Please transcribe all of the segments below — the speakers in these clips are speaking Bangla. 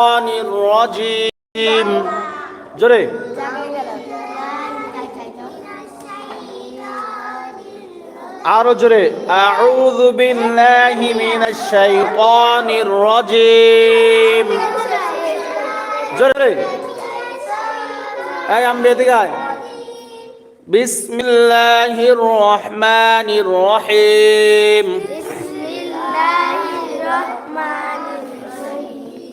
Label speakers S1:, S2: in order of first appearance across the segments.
S1: الرجيم জোরে আরো জোরে আউযু বিল্লাহি মিনাশ শাইতানির রাজিম জোরে এই আমি এদিকে আয় বিসমিল্লাহির রহমানির রহিম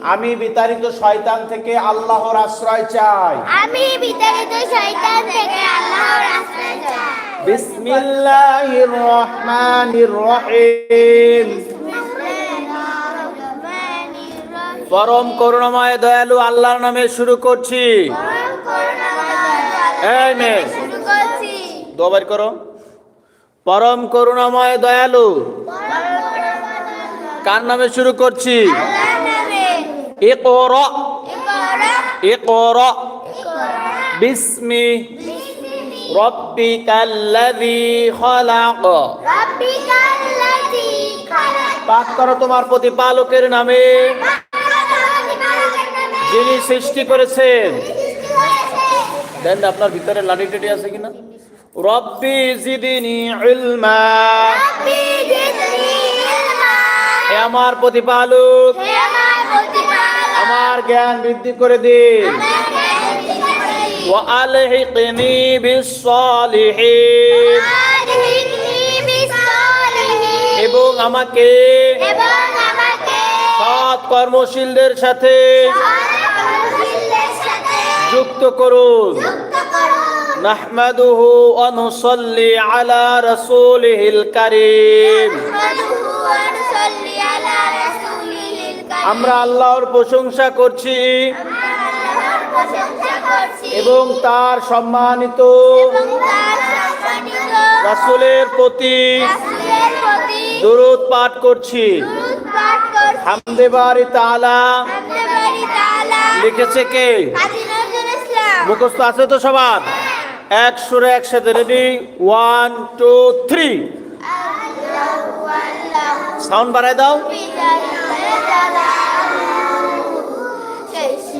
S1: আমি বিতাড়িত শয়তান থেকে আল্লাহর আশ্রয় চাই।
S2: আমি বিতাড়িত শয়তান থেকে আল্লাহর আশ্রয় চাই।
S1: বিসমিল্লাহির রহমানির রহিম পরম করুণাময় দয়ালু আল্লাহর নামে শুরু করছি। এই মেয়ে
S2: শুরু
S1: দোবার করো। পরম করুণাময় দয়ালু কার নামে শুরু করছি?
S2: আল্লাহর নামে
S1: ইকরা।
S2: ইকরা।
S1: ইকরা। বিসমি। রব্বিকাল্লাযী খলাক।
S2: রাব্বিকাল্লাযী খালাক।
S1: পাঠ করো তোমার প্রতিপালকের নামে। যিনি সৃষ্টি করেছেন। দেন আপনার ভিতরে লাডি টাটি আছে কিনা? রব্বি জিদিনি ইলমা।
S2: রাব্বি জিদনি ইলমা।
S1: হে আমার প্রতিপালক।
S2: হে আমার প্রতিপালক
S1: আমার জ্ঞান বৃদ্ধি করে দিন ওয়া আলহিকনি বিসসালিহিন
S2: আলহিকনি বিসসালিহিন
S1: এবং আমাকে
S2: এবং আমাকে
S1: সৎ কর্মশীলদের সাথে
S2: সৎকর্মশীলদের সাথে
S1: যুক্ত করুন
S2: যুক্ত করুন
S1: نحمده ونصلي على رسوله الكريم আমরা আল্লাহর প্রশংসা করছি। এবং তার সম্মানিত রাসূলের প্রতি দরুদ পাঠ করছি।
S2: দুরূদ পাঠ করছি
S1: হামদে বারি তাআলা
S2: হামদে বাড়ি তাআলা
S1: লিখেছে কে? মুখস্থ আছে তো সবার? এক সুরে একসাথে ready one
S2: two three
S1: sound বাড়ায় দাও।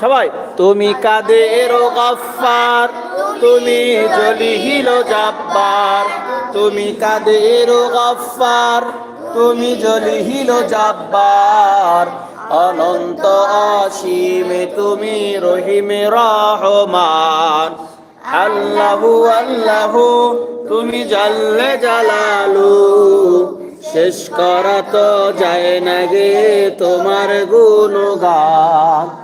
S1: সবাই, তুমি কাদের গফার তুমি জলিহিল জাব্বার। তুমি কাদের গফার তুমি জলিহিল জাব্বার। অনন্ত অসীমে, তুমি রহিমে, রহমান। আল্লাহু আল্লাহু, তুমি জাল্লে জালালু। শেষ করা তো যায় না গে তোমার গুণগান।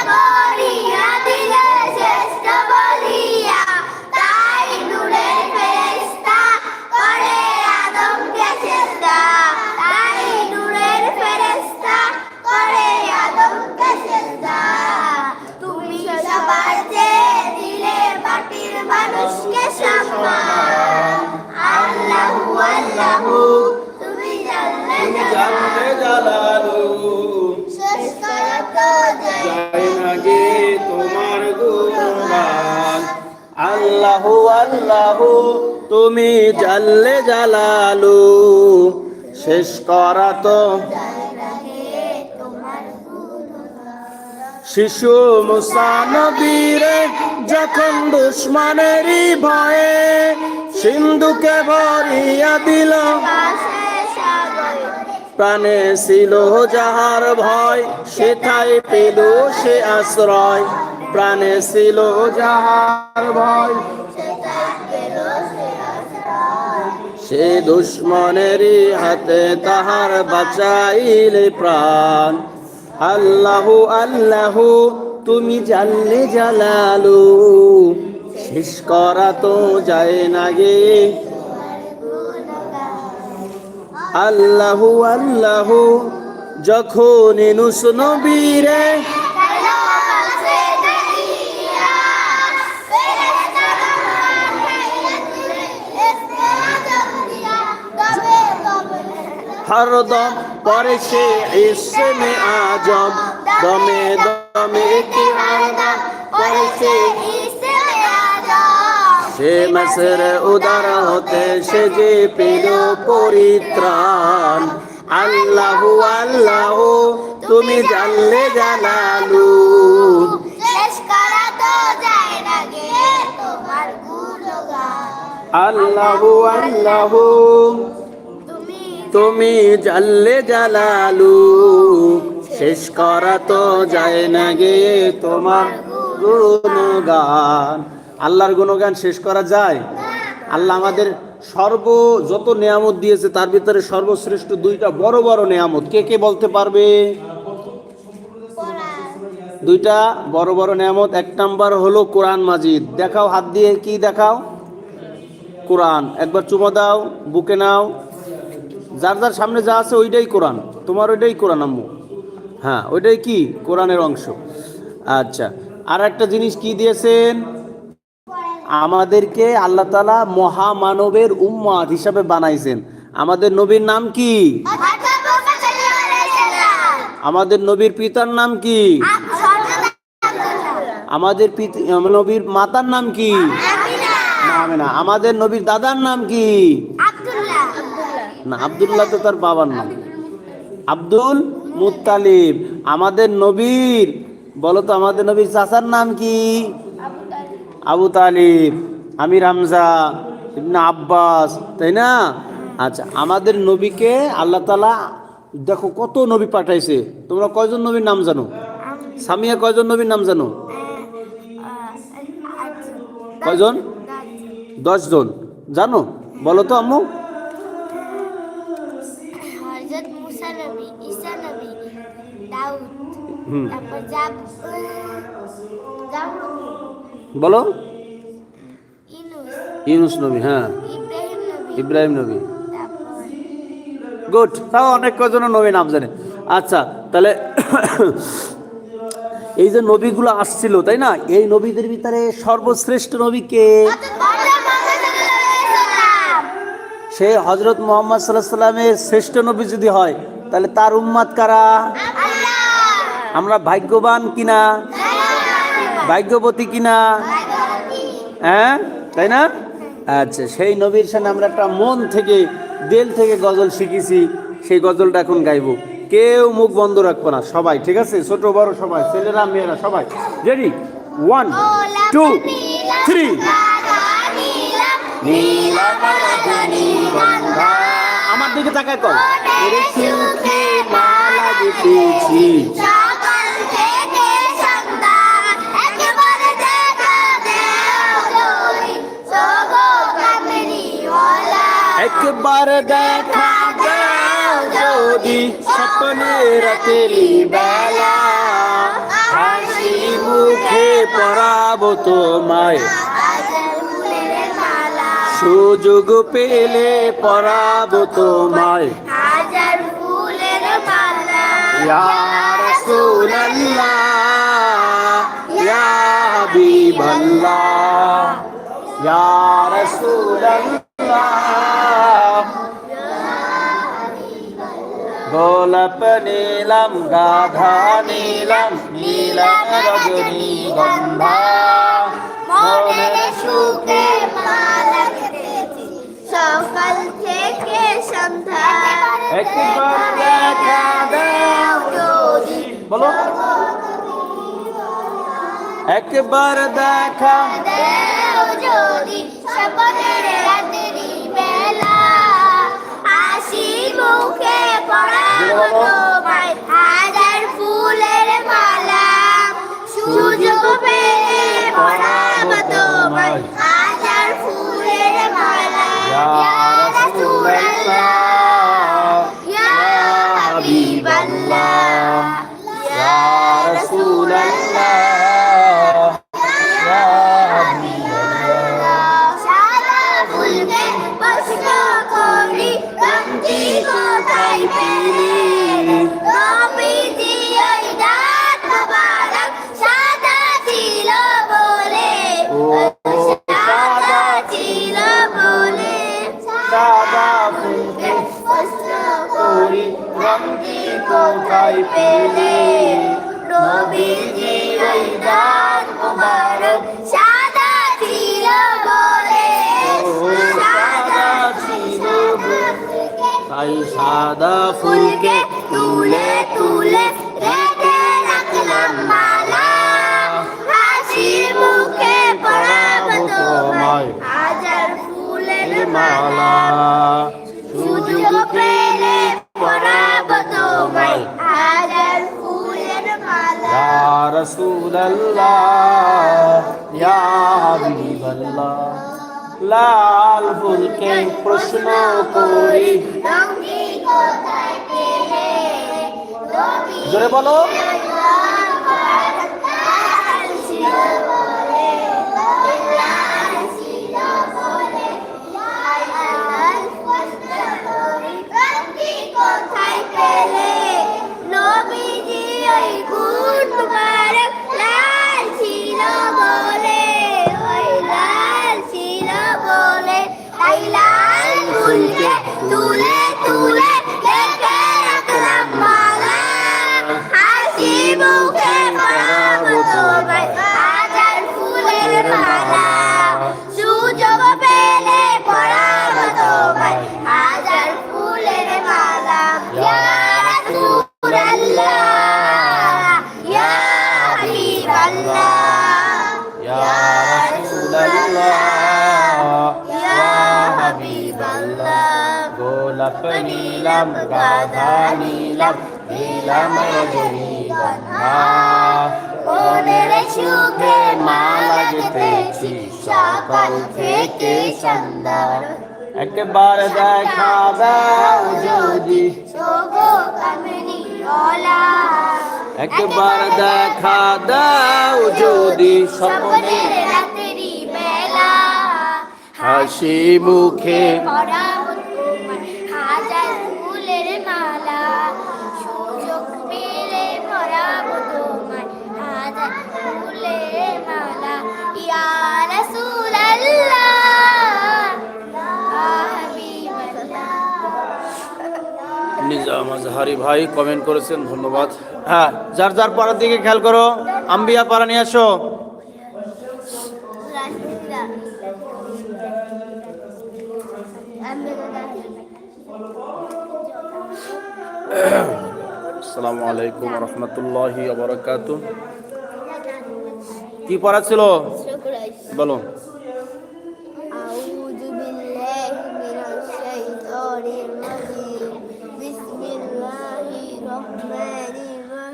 S2: যায়
S1: না গে তোমার গুণগান। আল্লাহু আল্লাহু, তুমি জাল্লে জালালু। শেষ করা তো শিশু মুসানবীরে যখন দুশ্মনেরই ভয়ে সিন্ধুকে ভরিয়া দিল। প্রাণে ছিল যাহার ভয়, সেথায় পেল সে আশ্রয়। প্রাণে ছিল যাহার ভয়, সে দুশ্মনেরই হাতে তাহার বাঁচাইলে প্রাণ। আল্লাহু, আল্লাহ, তুমি জানলে জালালু, শেষ করা তো যায় না গে। আল্লাহু আল্লাহু, যখন ইনুস নবীরে হরদম পরে সে ইসমে আজম, দমে দমে কি হরদম পরে সে সে মসর উদার হতে সে যে পেল পরিত্রাণ। আল্লাহু আল্লাহু, তুমি জানলে
S2: গুণগান
S1: আল্লাহু আল্লাহু,
S2: তুমি
S1: তুমি জানলে। জালালু শেষ করা তো যায় না গে তোমার গুণগান। আল্লাহর গুণগান শেষ করা যায়? আল্লাহ আমাদের সর্ব যত নিয়ামত দিয়েছে, তার ভিতরে সর্বশ্রেষ্ঠ দুইটা বড় বড় নিয়ামত। কে কে বলতে পারবে? দুইটা বড় বড় নিয়ামত। এক নাম্বার হলো কোরআন মাজিদ। দেখাও, হাত দিয়ে কি দেখাও? কোরআন। একবার চুমা দাও, বুকে নাও। যার যার সামনে যা আছে, ওইটাই কোরআন। তোমার ওইটাই কোরআন, আম্মু। হ্যাঁ ওইটাই কি? কোরআনের অংশ। আচ্ছা আর একটা জিনিস কি দিয়েছেন? আমাদেরকে আল্লাহ তালা মহামানবের উম্মাদ হিসাবে বানাইছেন। আমাদের নবীর নাম কি? আমাদের নবীর পিতার নাম কি? আমাদের নবীর মাতার নাম কি? না আমাদের নবীর দাদার নাম কি? না, আবদুল্লাহ তো তার বাবার নাম। আব্দুল মুত্তালিব। আমাদের নবীর বলো তো, আমাদের নবীর চাচার নাম কি? আবু তালিব আমির হামজা ইবনা আব্বাস তাই না? আচ্ছা আমাদের নবীকে আল্লাহ তালা দেখো কত নবী পাঠাইছে। তোমরা কয়জন নবীর নাম জানো? সামিয়া কয়জন নবীর নাম জানো? কয়জন? দশজন। জানো? বলো তো আম্মু। হুম। বলো।
S2: ইনুস
S1: ইউনুস নবী হ্যাঁ।
S2: ইব্রাহিম নবী।
S1: গুড তাও অনেক কজন নবী নাম জানে। আচ্ছা তাহলে এই যে নবীগুলো আসছিল তাই না? এই নবীদের ভিতরে সর্বশ্রেষ্ঠ নবী কে? সে হজরত মোহাম্মদ সাল্লাহ সাল্লামের শ্রেষ্ঠ নবী যদি হয় তাহলে তার উম্মাদ কারা? আমরা ভাগ্যবান কিনা? ভাগ্যবতী কিনা? হ্যাঁ? তাই না? আচ্ছা সেই নবীর সামনে আমরা একটা মন থেকে দিল থেকে গজল শিখেছি। সেই গজলটা এখন গাইবো। কেউ মুখ বন্ধ রাখব না সবাই ঠিক আছে? ছোট বড় সবাই ছেলেরা মেয়েরা সবাই। রেডি ওয়ান টু থ্রি আমার দিকে তাকায় কর।
S2: একবার দেখা দাও যদি
S1: স্বপ্নের তেরি বেলা। হাসি মুখে পড়াবো তোমায়। সুযোগ পেলে পড়াবো তোমায়।
S2: হাজার ফুলের মালা।
S1: ইয়া রাসূলুল্লাহ ইয়া হাবিবাল্লাহ ইয়া রাসূলুল্লাহ গোলাপ নীলাম গাধা নীলাম নীলাম রজনীগন্ধা মনের সুখে
S2: সকাল থেকে সন্ধ্যা
S1: একবার দেখা দাও বলো একবার দেখা
S2: দেও যদি সপনের হাজার ফুলের মালা সুযোগ পেলে পড়াবো তোমায় হাজার ফুলের মালা।
S1: কোথায় পেলে
S2: নবীজির ওই দাঁত মোবারক সাদা ছিল বলে সাদা ছিল
S1: তাই সাদা
S2: ফুলকে তুলে তুলে রেখে রাখলাম মালা। হাসি মুখে পড়াবো তোমায় হাজার ফুলের মালা।
S1: ইয়া রাসূলুল্লাহ ইয়া হাবিবাল্লাহ। লাল ফুলকে প্রশ্ন করি। জোরে বলো।
S2: বলে তাই লাল
S1: নীলাম গাধা নীলাম নীলাম রজনীগন্ধা
S2: মনের সুখে মালা সকাল থেকে সন্ধ্যা
S1: একবার দেখা দাও যদি
S2: শোভো কামিনী ওলা
S1: একবার দেখা দাও যদি
S2: স্বপ্নের বেলা
S1: হাসি মুখে
S2: মালা সুযোগ পেলে পরাবো তোমায়। হাজার ফুলের মালা ইয়া রাসূলুল্লাহ।
S1: নিজাম আজহারি ভাই কমেন্ট করেছেন ধন্যবাদ। হ্যাঁ যার যার পাড়ার দিকে খেয়াল করো আম্বিয়া পাড়া নিয়ে আসো। আসসালামু আলাইকুম রহমতুল্লাহ বরকাত কি পড়া ছিল বলো।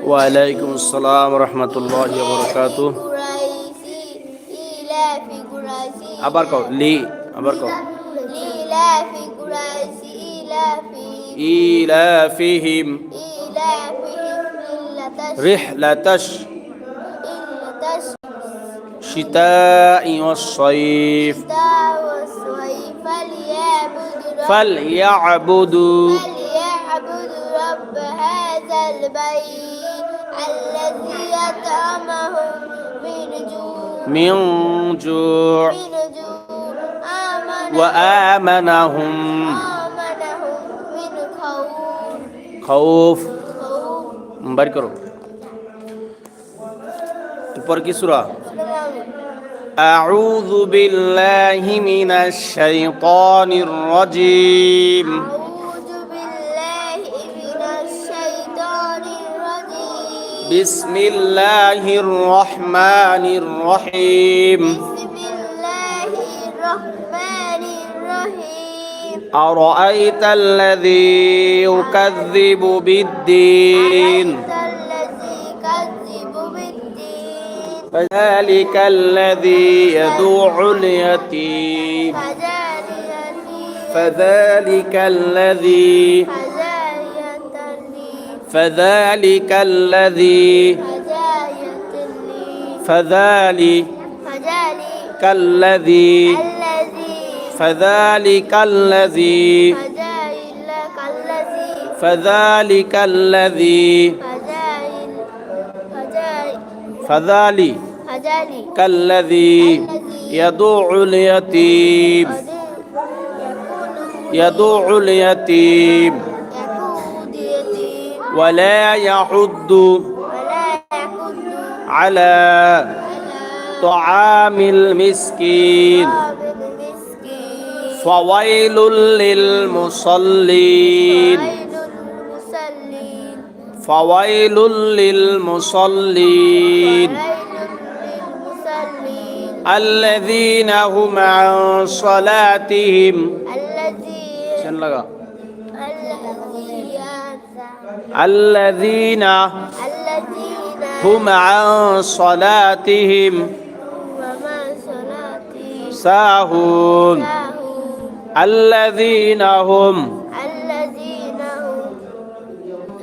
S1: ওয়ালাইকুম আসসালাম রহমতুল্লাহ বরকাত আবার কও লি আবার কও।
S2: إيلافهم. رحلة
S1: الشتاء والصيف.
S2: فليعبدوا.
S1: فليعبدوا
S2: رب هذا البيت الذي يطعمهم من جوع.
S1: من جوع. وآمنهم.
S2: خوف
S1: خوف বাড়ি করো এরপর কি সুরা أعوذ بالله من الشيطان الرجيم
S2: أعوذ بالله من الشيطان الرجيم
S1: بسم الله الرحمن الرحيم
S2: بسم
S1: أرأيت الذي يكذب بالدين؟ فذلك الذي يدوع اليتيم.
S2: فذلك
S1: الذي
S2: فذلك الذي
S1: فذلك الذي فذلك الذي
S2: فذلك الذي
S1: فذلك الذي يدعو اليتيم يدعو اليتيم ولا يحض على طعام المسكين فويل للمصلين. فويل للمصلين. الذين هم عن صلاتهم.
S2: الذين
S1: الذين هم عن صلاتهم. ساهون. الذين هم
S2: الذين هم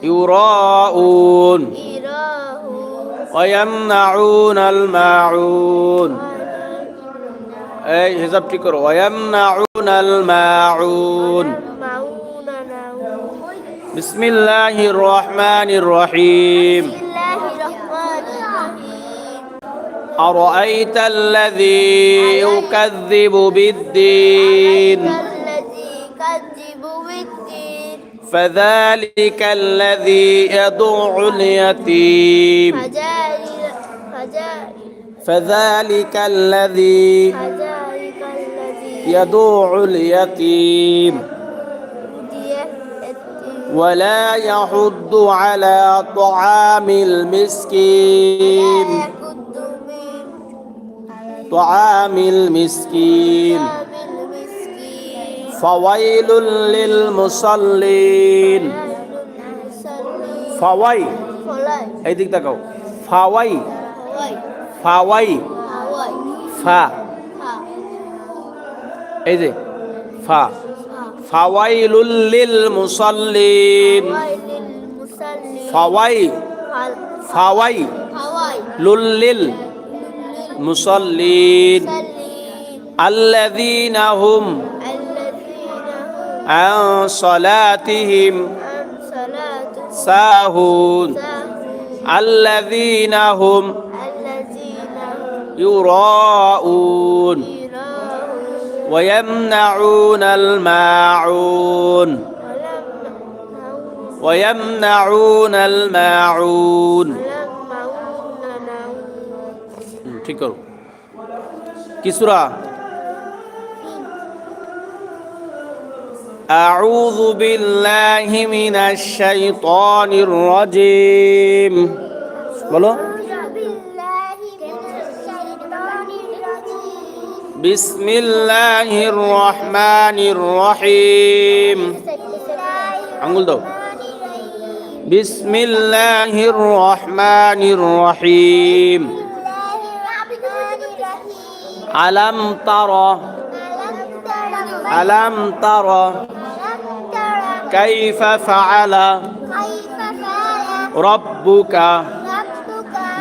S1: يراءون
S2: إراهون
S1: ويمنعون الماعون এই হিসাব ঠিক করো ويمنعون الماعون
S2: يجمعون نعون
S1: بسم الله الرحمن الرحيم أرأيت الذي يكذب بالدين؟ فذلك الذي يدعو اليتيم. فذلك الذي يدعو اليتيم. ولا يحض على طعام المسكين. طعام المسكين
S2: طعام المسكين
S1: فويل للمصلين
S2: المصلين
S1: ফাওয়াই
S2: فلاي
S1: এই দিক তাকাও ফাওয়াই
S2: هواي
S1: ফাওয়াই
S2: هواي
S1: ফা
S2: ها
S1: এই যে ফা
S2: ها
S1: ফাওয়াইলুল লিল মুসাল্লিন
S2: هواي للمصلين
S1: ফাওয়াই ফাওয়াই
S2: هواي
S1: লুল লিল
S2: مصلين
S1: الذين هم عن صلاتهم ساهون. الذين هم يراءون. ويمنعون الماعون. ويمنعون الماعون. ঠিক করো কি সূরা أعوذ بالله من الشيطان الرجيم বলো
S2: أعوذ بالله من الشيطان الرجيم
S1: بسم الله الرحمن الرحيم আঙ্গুল দাও بسم الله الرحمن الرحيم ألم ترى ألم ترى كيف فعل ربك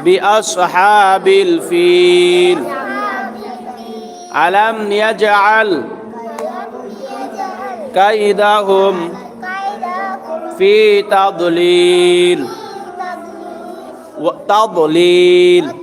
S1: بأصحاب الفيل ألم يجعل كيدهم في تضليل وتضليل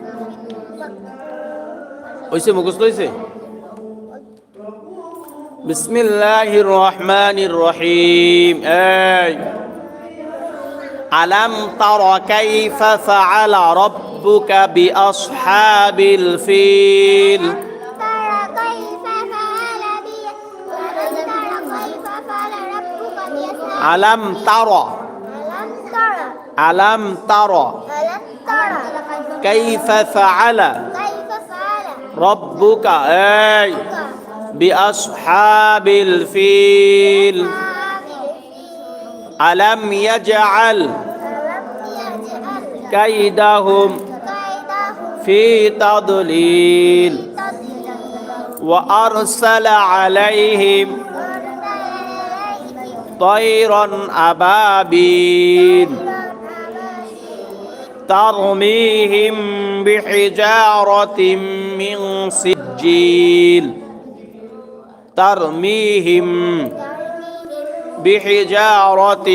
S1: হইছে মুখস্থ হইছে বিসমিল্লাহির রহমানির রহিম এই আলাম তারা কাইফা ফাআলা রাব্বুকা বিআসহাবিল ফিল আলাম তারা আলাম তারা কাইফা ফাআলা ربك أي بأصحاب الفيل ألم يجعل كيدهم في تضليل وأرسل عليهم طيرا أبابيل ترميهم بحجارة من سجيل. ترميهم بحجارة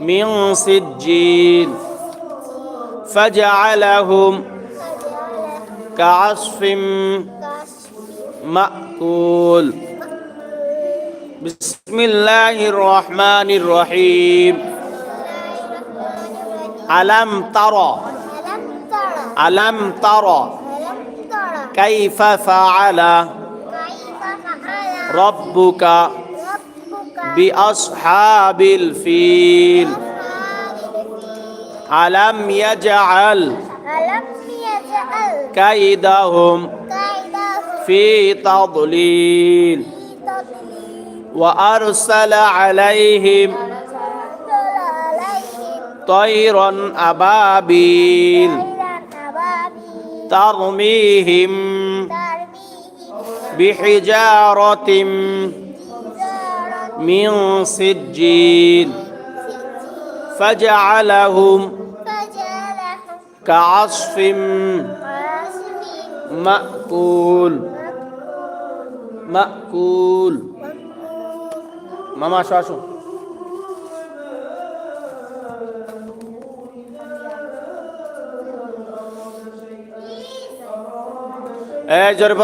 S1: من سجيل. فجعلهم كعصف مأكول. بسم الله الرحمن الرحيم. ألم ترى
S2: ألم ترى
S1: كيف فعل؟ ربك بأصحاب الفيل. ألم يجعل كيدهم في تضليل. وأرسل عليهم
S2: عليهم
S1: طيرا أبابيل
S2: طيرا أبابيل
S1: ترميهم
S2: ترميهم
S1: بحجارة
S2: بحجارة
S1: من سجيل
S2: سجيل
S1: فجعلهم
S2: فجعلهم
S1: كعصف
S2: عاصف
S1: مأكول مأكول মামা আসো আসো জোরে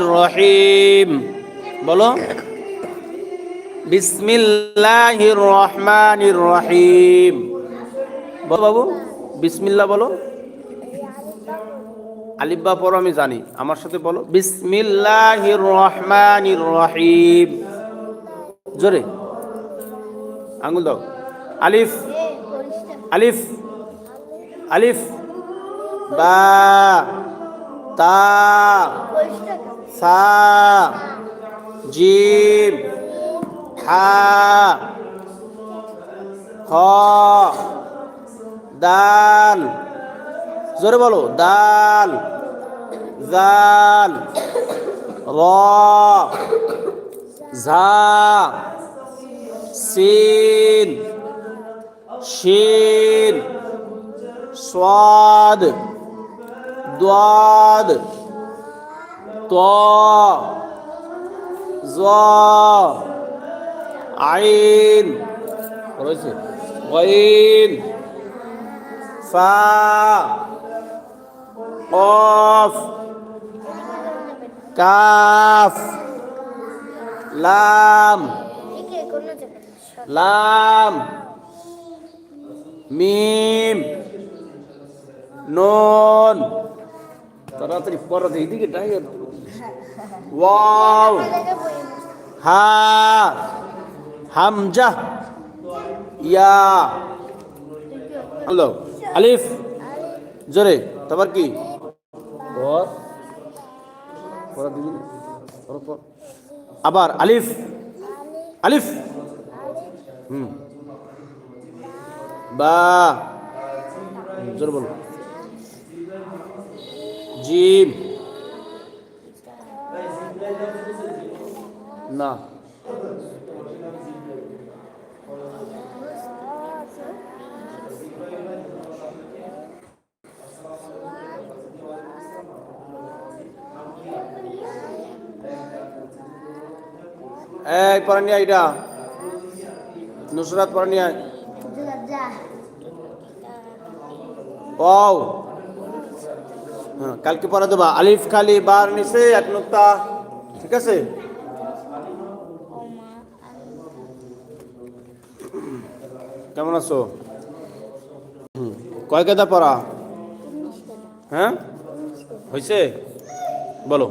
S1: রহিম। বলো। রহিম। বলো বাবু, বিসমিল্লাহ বলো। আলিব্বা পড়ো আমি জানি, আমার সাথে বলো। বিসমিল্লাহির রহমানির রহিম। জোরে। আঙ্গুল দাও। আলিফ। আলিফ। আলিফ। বা, তা, সা, জিম, হা, খ দাল জোরে বলো দাল জাল র, ঝা, সিন, শিন। स्वाद द्वाद तो আইন রয়েছে ওয়াইন ফা অফ কাফ লাম লাম মিম নুন। তাড়াতাড়ি পড়া দিই দিকে টাইগার ওয়াও। হা। হামজা। ইয়া। হ্যালো। আলিফ। জোরে, তারপর কি? আবার আলিফ। আলিফ। হুম। বা। জোরে বলো। জিম। না। এই পরে নিয়ে আয় এটা। নুসরাত পরে নিয়ে ওয়াও। হ্যাঁ কালকে পরে দেবা আলিফ খালি বার নিচে এক নুক্তা ঠিক আছে কেমন আছো হুম, কয় কেদা পড়া হ্যাঁ হয়েছে বলো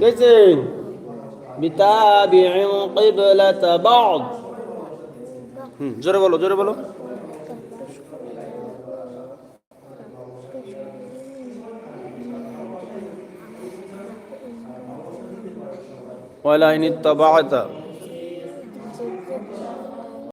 S1: কেছে بتابع قبلة بعض হুম জোরে বলো জোরে বলো। ওয়ালা ইনি